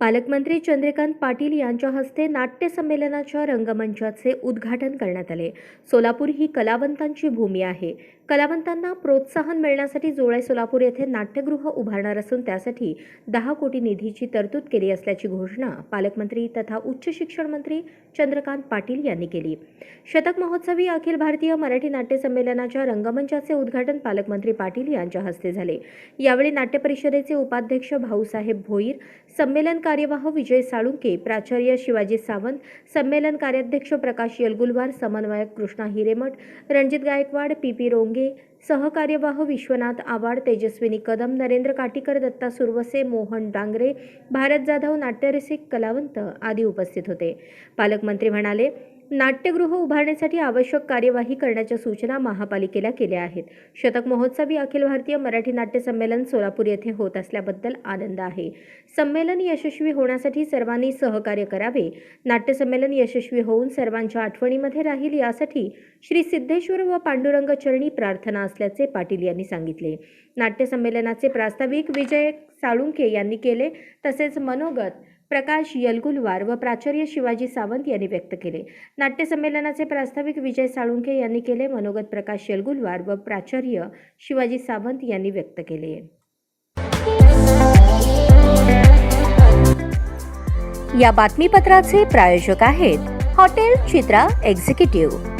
पालकमंत्री चंद्रकांत पाटील यांच्या हस्ते नाट्य संमेलनाच्या रंगमंचाचे उद्घाटन करण्यात आले. सोलापूर ही कलावंतांची भूमी आहे. कलावंतांना प्रोत्साहन मिळण्यासाठी जोळे सोलापूर येथे नाट्यगृह उभारणार असून त्यासाठी दहा कोटी निधीची तरतूद केली असल्याची घोषणा पालकमंत्री तथा उच्च शिक्षण मंत्री चंद्रकांत पाटील यांनी केली. शतक महोत्सवी अखिल भारतीय मराठी नाट्य संमेलनाच्या रंगमंचाचे उद्घाटन पालकमंत्री पाटील यांच्या हस्ते झाले. यावेळी नाट्य परिषदेचे उपाध्यक्ष भाऊसाहेब भोईर संमेलन कार्यवाह विजय साळुंके प्राचार्य शिवाजी सावंत संमेलन कार्याध्यक्ष प्रकाश यलगुलवार समन्वयक कृष्णा हिरेमठ रणजित गायकवाड पी पी रोंगे सहकार्यवाह विश्वनाथ आवाड तेजस्विनी कदम नरेंद्र काटीकर दत्ता सुरवसे मोहन डांगरे भारत जाधव नाट्यरसिक कलावंत आदी उपस्थित होते. पालकमंत्री म्हणाले नाट्यगृह उभारण्यासाठी आवश्यक कार्यवाही करण्याच्या सूचना महापालिकेला केल्या आहेत. शतक महोत्सवी अखिल भारतीय मराठी नाट्य संमेलन सोलापूर येथे होत असल्याबद्दल आनंद आहे. संमेलन यशस्वी होण्यासाठी सर्वांनी सहकार्य करावे. नाट्य संमेलन यशस्वी होऊन सर्वांच्या आठवणीमध्ये राहील यासाठी श्री सिद्धेश्वर व पांडुरंग चरणी प्रार्थना असल्याचे पाटील यांनी सांगितले. नाट्य संमेलनाचे प्रास्ताविक विजय साळुंखे यांनी केले. तसेच मनोगत प्रकाश यलगुलवार व प्राचार्य शिवाजी सावंत यांनी व्यक्त केले. नाट्य संमेलनाचे प्रास्ताविक विजय साळुंखे यांनी केले. मनोगत प्रकाश यलगुलवार व प्राचार्य शिवाजी सावंत यांनी व्यक्त केले. या बातमीपत्राचे प्रायोजक आहेत हॉटेल चित्रा एक्झिक्युटिव्ह.